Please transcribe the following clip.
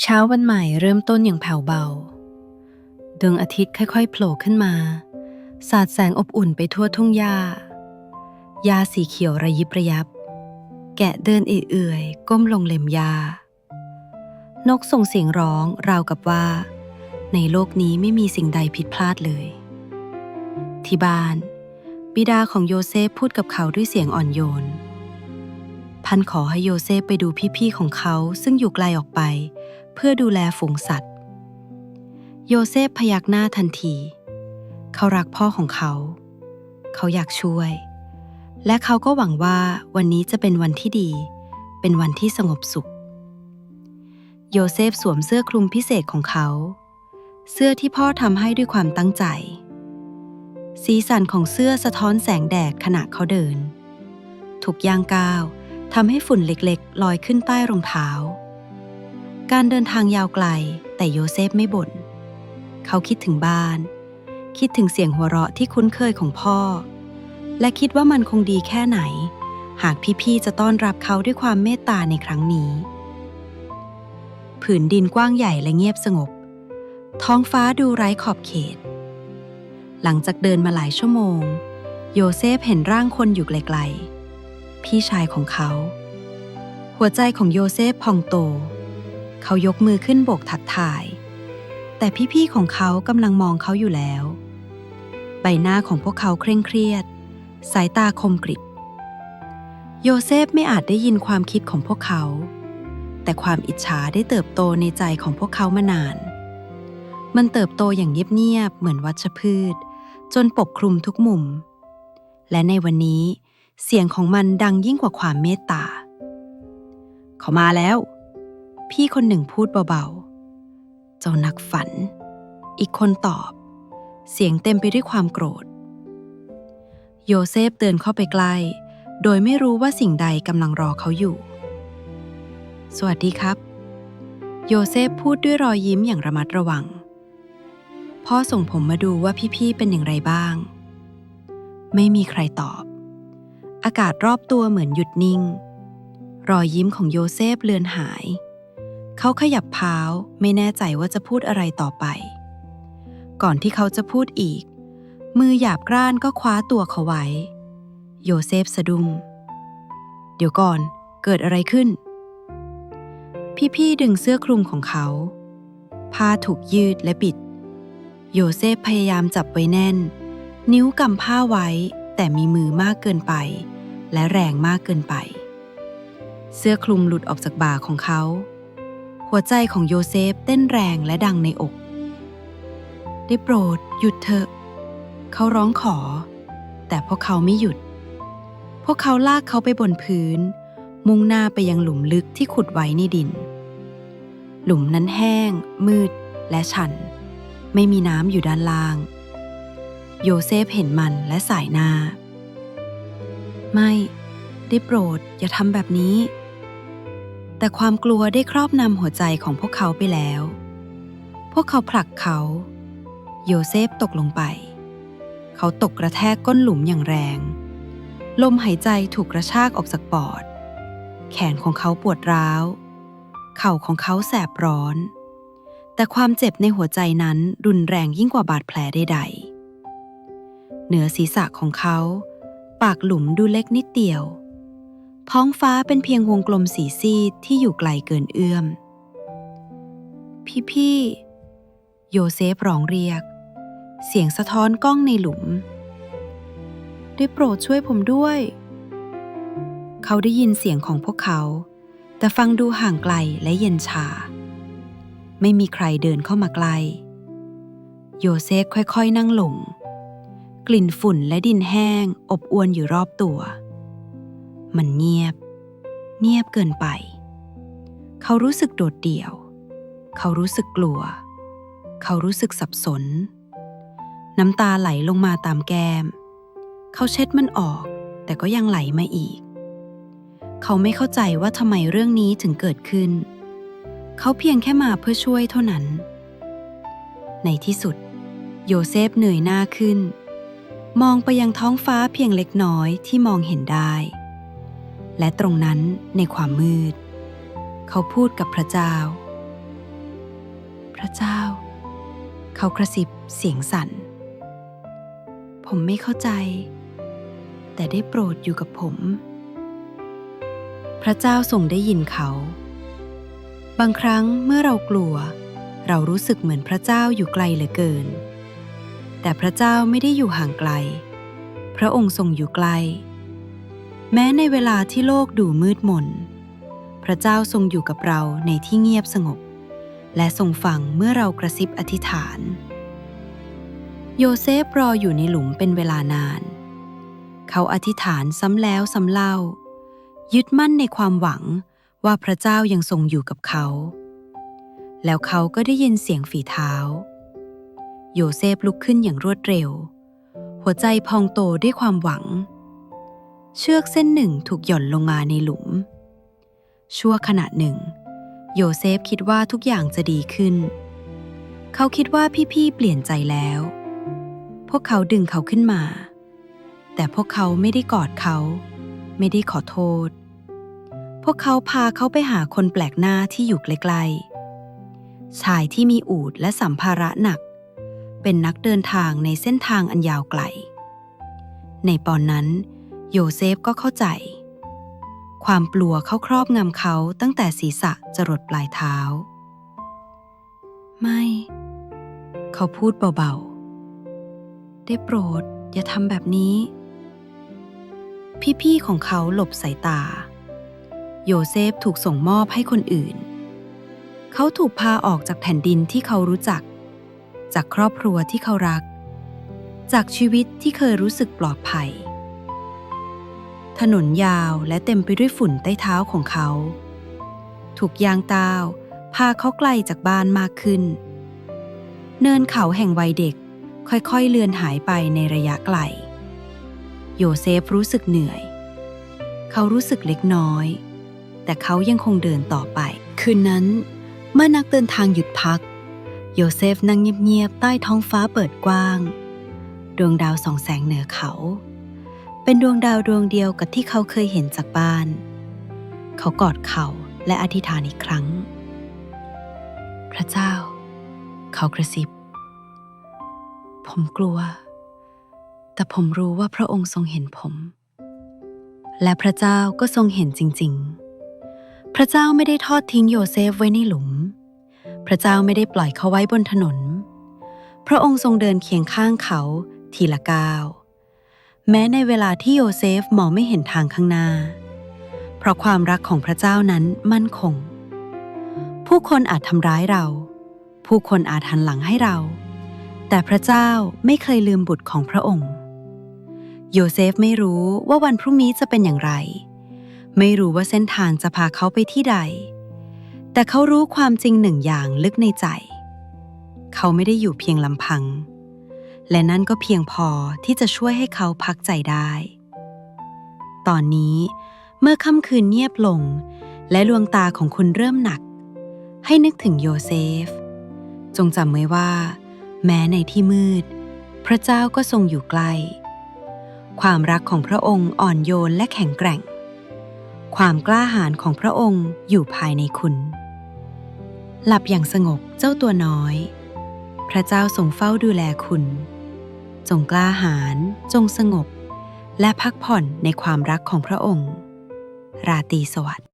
เช้าวันใหม่เริ่มต้นอย่างแผ่วเบา ดวงอาทิตย์ค่อยๆโผล่ขึ้นมา สาดแสงอบอุ่นไปทั่วทุ่งหญ้า หญ้าสีเขียวระยิบระยับ แกะเดินเอื่อยๆ ก้มลงเล็มหญ้า นกส่งเสียงร้องราวกับว่า ในโลกนี้ไม่มีสิ่งใดผิดพลาดเลย ที่บ้าน บิดาของโยเซฟพูดกับเขาด้วยเสียงอ่อนโยนท่านขอให้โยเซฟไปดูพี่ๆของเขาซึ่งอยู่ไกลออกไป เพื่อดูแลฝูงสัตว์ โยเซฟพยักหน้าทันที เขารักพ่อของเขา เขาอยากช่วย และเขาก็หวังว่าวันนี้จะเป็นวันที่ดี เป็นวันที่สงบสุข โยเซฟสวมเสื้อคลุมพิเศษของเขา เสื้อที่พ่อทำให้ด้วยความตั้งใจ สีสันของเสื้อสะท้อนแสงแดดขณะเขาเดิน ถูกย่างก้าวทำให้ฝุ่นเล็กๆ ลอยขึ้นใต้รองเท้า การเดินทางยาวไกลแต่โยเซฟไม่บน่น เขาคิดถึงบ้าน คิดถึงเสียงหัวเราะที่คุ้นเคยของพ่อ และคิดว่ามันคงดีแค่ไหน หากพี่ๆจะต้อนรับเขาด้วยความเมตตาในครั้งนี้ ผืนดินกว้างใหญ่และเงียบสงบ ท้องฟ้าดูไร้ขอบเขต หลังจากเดินมาหลายชั่วโมง โยเซฟเห็นร่างคนอยู่ไกลๆ พี่ชายของเขา หัวใจของโยเซฟพองโต เขายกมือขึ้นโบกทักทาย แต่พี่ๆของเขากำลังมองเขาอยู่แล้ว ใบหน้าของพวกเขาเคร่งเครียด สายตาคมกริบโยเซฟไม่อาจได้ยินความคิดของพวกเขา แต่ความอิจฉาได้เติบโตในใจของพวกเขามานาน มันเติบโตอย่างเงียบๆเหมือนวัชพืช จนปกคลุมทุกมุม และในวันนี้เสียงของมันดังยิ่งกว่าความเมตตา เขามาแล้ว พี่คนหนึ่งพูดเบาๆ เจ้านักฝัน อีกคนตอบ เสียงเต็มไปด้วยความโกรธ โยเซฟเดินเข้าไปใกล้ โดยไม่รู้ว่าสิ่งใดกำลังรอเขาอยู่ สวัสดีครับ โยเซฟพูดด้วยรอยยิ้มอย่างระมัดระวัง พ่อส่งผมมาดูว่าพี่ๆเป็นอย่างไรบ้าง ไม่มีใครตอบ อากาศรอบตัวเหมือนหยุดนิ่ง รอยยิ้มของโยเซฟเลือนหาย เขาขยับเท้าไม่แน่ใจว่าจะพูดอะไรต่อไป ก่อนที่เขาจะพูดอีก มือหยาบกร้านก็คว้าตัวเขาไว้ โยเซฟสะดุ้งเดี๋ยวก่อนเกิดอะไรขึ้น พี่ๆดึงเสื้อคลุมของเขา ผ้าถูกยืดและปิด โยเซฟพยายามจับไว้แน่น นิ้วกำผ้าไว้แต่มีมือมากเกินไป และแรงมากเกินไป เสื้อคลุมหลุดออกจากบ่าของเขา หัวใจของโยเซฟเต้นแรงและดังในอก ได้โปรดหยุดเถอะ เขาร้องขอ แต่พวกเขาไม่หยุด พวกเขาลากเขาไปบนพื้น มุ่งหน้าไปยังหลุมลึกที่ขุดไว้ในดิน หลุมนั้นแห้ง มืดและชัน ไม่มีน้ำอยู่ด้านล่าง โยเซฟเห็นมันและสายหน้า ไม่ ได้โปรดอย่าทำแบบนี้ แต่ความกลัวได้ครอบนำหัวใจของพวกเขาไปแล้ว พวกเขาผลักเขา โยเซฟตกลงไป เขาตกกระแทกก้นหลุมอย่างแรง ลมหายใจถูกกระชากออกจากปอด แขนของเขาปวดร้าว เข่าของเขาแสบร้อน แต่ความเจ็บในหัวใจนั้นรุนแรงยิ่งกว่าบาดแผลใดๆ เหนือศีรษะของเขา ปากหลุมดูเล็กนิดเดียว ท้องฟ้าเป็นเพียงวงกลมสีซีดที่อยู่ไกลเกินเอื้อม พี่ๆโยเซฟร้องเรียก เสียงสะท้อนกล้องในหลุม ได้โปรดช่วยผมด้วย เขาได้ยินเสียงของพวกเขา แต่ฟังดูห่างไกลและเย็นชา ไม่มีใครเดินเข้ามาใกล้โยเซฟค่อยๆนั่งลง กลิ่นฝุ่นและดินแห้งอบอวนอยู่รอบตัว มันเงียบ เงียบเกินไป เขารู้สึกโดดเดี่ยว เขารู้สึกกลัว เขารู้สึกสับสน น้ำตาไหลลงมาตามแก้ม เขาเช็ดมันออก แต่ก็ยังไหลมาอีก เขาไม่เข้าใจว่าทำไมเรื่องนี้ถึงเกิดขึ้น เขาเพียงแค่มาเพื่อช่วยเท่านั้น ในที่สุด โยเซฟเหนื่อยหน้าขึ้นมองไปยังท้องฟ้าเพียงเล็กน้อยที่มองเห็นได้ และตรงนั้นในความมืด เขาพูดกับพระเจ้า พระเจ้า เขากระซิบเสียงสั่น ผมไม่เข้าใจ แต่ได้โปรดอยู่กับผม พระเจ้าทรงได้ยินเขา บางครั้งเมื่อเรากลัว เรารู้สึกเหมือนพระเจ้าอยู่ไกลเหลือเกิน แต่พระเจ้าไม่ได้อยู่ห่างไกล พระองค์ทรงอยู่ใกล แม้ในเวลาที่โลกดูมืดมน พระเจ้าทรงอยู่กับเราในที่เงียบสงบ และทรงฟังเมื่อเรากระซิบอธิษฐาน โยเซฟรออยู่ในหลุมเป็นเวลานาน เขาอธิษฐานซ้ำแล้วซ้ำเล่า ยึดมั่นในความหวังว่าพระเจ้ายังทรงอยู่กับเขา แล้วเขาก็ได้ยินเสียงฝีเท้า โยเซฟลุกขึ้นอย่างรวดเร็ว หัวใจพองโตด้วยความหวัง เชือกเส้นหนึ่งถูกหย่อนลงมาในหลุม ชั่วขณะหนึ่ง โยเซฟคิดว่าทุกอย่างจะดีขึ้น เขาคิดว่าพี่ๆเปลี่ยนใจแล้ว พวกเขาดึงเขาขึ้นมา แต่พวกเขาไม่ได้กอดเขา ไม่ได้ขอโทษ พวกเขาพาเขาไปหาคนแปลกหน้าที่อยู่ใกลๆ ชายที่มีอูฐและสัมภาระหนัก เป็นนักเดินทางในเส้นทางอันยาวไกล ในตอนนั้น โยเซฟก็เข้าใจ ความกลัวเข้าครอบงำเขาตั้งแต่ศีรษะจรดปลายเท้า ไม่ เขาพูดเบาๆ ได้โปรดอย่าทำแบบนี้ พี่ๆของเขาหลบสายตา โยเซฟถูกส่งมอบให้คนอื่น เขาถูกพาออกจากแผ่นดินที่เขารู้จัก จากครอบครัวที่เขารัก จากชีวิตที่เคยรู้สึกปลอดภัย ถนนยาวและเต็มไปด้วยฝุ่นใต้เท้าของเขา ถูกยางตาวพาเขาไกลจากบ้านมากขึ้น เนินเขาแห่งวัยเด็กค่อยๆเลือนหายไปในระยะไกล โยเซฟรู้สึกเหนื่อย เขารู้สึกเล็กน้อย แต่เขายังคงเดินต่อไป คืนนั้น เมื่อนักเดินทางหยุดพัก โยเซฟนั่งเงียบๆใต้ท้องฟ้าเปิดกว้าง ดวงดาวส่องแสงเหนือเขา เป็นดวงดาวดวงเดียวกับที่เขาเคยเห็นจากบ้าน เขากอดเข่าและอธิษฐานอีกครั้ง พระเจ้า เขากระซิบ ผมกลัว แต่ผมรู้ว่าพระองค์ทรงเห็นผม และพระเจ้าก็ทรงเห็นจริง ๆ พระเจ้าไม่ได้ทอดทิ้งโยเซฟไว้ในหลุม พระเจ้าไม่ได้ปล่อยเขาไว้บนถนน พระองค์ทรงเดินเคียงข้างเขาทีละก้าว แม้ในเวลาที่โยเซฟมองไม่เห็นทางข้างหน้า เพราะความรักของพระเจ้านั้นมั่นคง ผู้คนอาจทำร้ายเรา ผู้คนอาจหันหลังให้เรา แต่พระเจ้าไม่เคยลืมบุตรของพระองค์ โยเซฟไม่รู้ว่าวันพรุ่งนี้จะเป็นอย่างไร ไม่รู้ว่าเส้นทางจะพาเขาไปที่ใด แต่เขารู้ความจริงหนึ่งอย่างลึกในใจ เขาไม่ได้อยู่เพียงลำพัง และนั่นก็เพียงพอที่จะช่วยให้เขาพักใจได้ ตอนนี้เมื่อค่ำคืนเงียบลง และดวงตาของคุณเริ่มหนัก ให้นึกถึงโยเซฟ จงจำไว้ว่า แม้ในที่มืด พระเจ้าก็ทรงอยู่ใกล้ ความรักของพระองค์อ่อนโยนและแข็งแกร่ง ความกล้าหาญของพระองค์อยู่ภายในคุณ หลับอย่างสงบเจ้าตัวน้อย พระเจ้าทรงเฝ้าดูแลคุณ งกล้าหาญจงสงบ และพักผ่อนในความรักของพระองค์ ราตรีสวัสดิ์